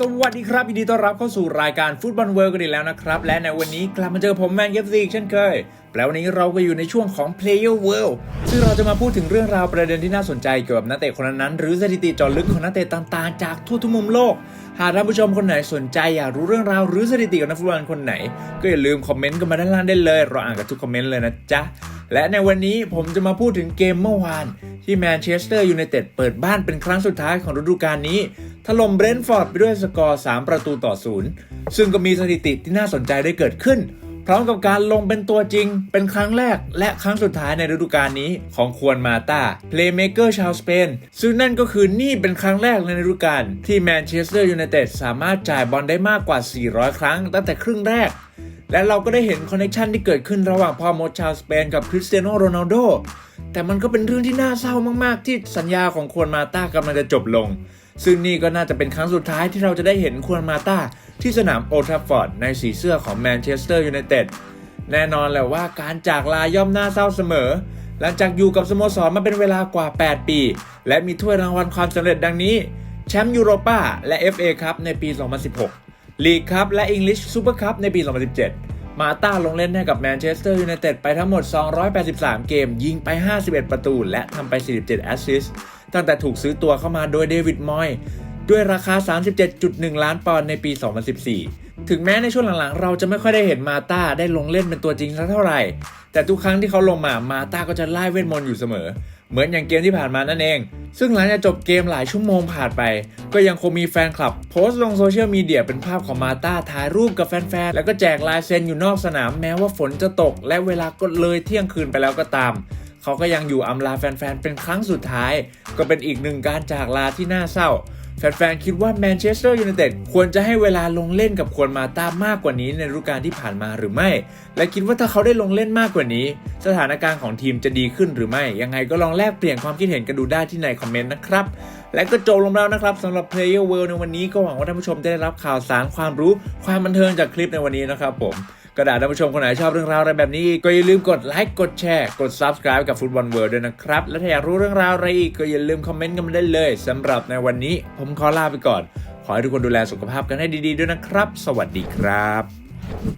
สวัสดีครับยินดีต้อนรับเข้าสู่รายการฟุตบอลเวิร์กันอีกแล้วนะครับ และในวันนี้กลับมาเจอผมแมนเกฟซีเช่นเคย แล้ววันนี้เราก็อยู่ในช่วงของ Player World ซึ่งเราจะมาพูดถึงเรื่องราวประเด็นที่น่าสนใจเกี่ยวกับนักเตะคนนั้นๆหรือสถิติจอลึกของนักเตะต่างๆ จากทั่วทุกมุมโลก หากท่านผู้ชมคนไหนสนใจอยากรู้เรื่องราวหรือสถิติของนักฟุตบอลคนไหน ก็อย่าลืมคอมเมนต์กันมาด้านล่างได้เลย เราอ่านกับทุกคอมเมนต์เลยนะจ๊ะ และในวันนี้ผมจะมาพูดถึงเกมเมื่อวาน ที่แมนเชสเตอร์ยูไนเต็ดเปิดบ้านเป็นครั้งสุดท้ายของฤดูกาลนี้ ถล่มเบรนท์ฟอร์ดไปด้วยสกอร์ 3 ประตูต่อศูนย์ซึ่งก็มีสถิติที่น่าสนใจได้เกิดขึ้น พร้อมกับการลงเป็นตัวจริง เป็นครั้งแรกและครั้งสุดท้ายในฤดูกาลนี้ของควรมาตาเพลย์เมเกอร์ชาวสเปนซึ่งนั่นก็คือนี่เป็นครั้งแรกในฤดูกาลที่แมนเชสเตอร์ยูไนเต็ดสามารถจ่ายบอลได้มากกว่า 400 ครั้งตั้งแต่ครึ่งแรก และเราก็ได้เห็นคอนเนคชันที่เกิดขึ้นระหว่างพ่อมดชาวสเปนกับคริสเตียโนโรนัลโดแต่มันก็เป็นเรื่องที่น่าเศร้ามากๆ ที่สัญญาของควรมาต้ากำลังจะจบลง ซึ่งนี่ก็น่าจะเป็นครั้งสุดท้ายที่เราจะได้เห็นควรมาต้าที่สนามโอทราฟฟอร์ดในสีเสื้อของแมนเชสเตอร์ยูไนเต็ดแน่นอนแหละว่าการจากลาย่อมน่าเศร้าเสมอ หลังจากอยู่กับสโมสรมาเป็นเวลากว่า 8 ปี และมีถ้วยรางวัลความสำเร็จดังนี้ แชมป์ยูโรปาและ FA ครับในปี 2016 ลีกครับและ English Super Cup ในปี 2017 มาต้าลงเล่นให้กับแมนเชสเตอร์ยูไนเต็ดไปทั้งหมด 283 เกม ยิงไป 51 ประตู และทำไป 47 แอสซิสต์ตั้งแต่ถูกซื้อตัวเข้ามาโดยเดวิดมอยด้วยราคา 37.1 ล้านปอนด์ในปี 2014 ถึงแม้ในช่วงหลังๆ เราจะไม่ค่อยได้เห็นมาต้าได้ลงเล่นเป็นตัวจริงสักเท่าไหร่ แต่ทุกครั้งที่เขาลงมา มาต้าก็จะไล่เวทมนต์อยู่เสมอ เหมือนอย่างเกมที่ผ่านมานั่นเอง ซึ่งหลังจากจบเกมหลายชั่วโมงผ่านไป ก็ยังคงมีแฟนคลับ โพสต์ลงโซเชียลมีเดียเป็นภาพของมาตาถ่ายรูปกับแฟนๆ แล้วก็แจกลายเซ็นอยู่นอกสนามแม้ว่าฝนจะตก และเวลาก็เลยเที่ยงคืนไปแล้วก็ตาม เขาก็ยังอยู่อำลาแฟนๆ เป็นครั้งสุดท้าย ก็เป็นอีกหนึ่งการจากลาที่น่าเศร้า แฟนๆ คิดว่าแมนเชสเตอร์ยูไนเต็ดควรจะให้เวลาลงเล่นกับควรมาตามมากกว่านี้ในฤดูกาลที่ผ่านมาหรือไม่ และคิดว่าถ้าเขาได้ลงเล่นมากกว่านี้ สถานการณ์ของทีมจะดีขึ้นหรือไม่ ยังไงก็ลองแลกเปลี่ยนความคิดเห็นกันดูได้ที่ในคอมเมนต์นะครับ และก็จบลงแล้วนะครับสำหรับ Player World ในวันนี้ก็หวังว่าท่านผู้ชมจะได้รับข่าวสารความรู้ความบันเทิงจากคลิปในวันนี้นะครับผม กระดาษท่านผู้ชมคนไหนชอบเรื่องราวอะไรแบบนี้ ก็อย่าลืมกดไลค์กดแชร์กด Subscribe กับฟุตบอลเวิร์ด้วยนะครับ และถ้าอยากรู้เรื่องราวอะไรอีกก็อย่าลืมคอมเมนต์กันมาได้เลยสำหรับในวันนี้ผมขอลาไปก่อน ขอให้ทุกคนดูแลสุขภาพกันให้ดีๆด้วยนะครับ สวัสดีครับ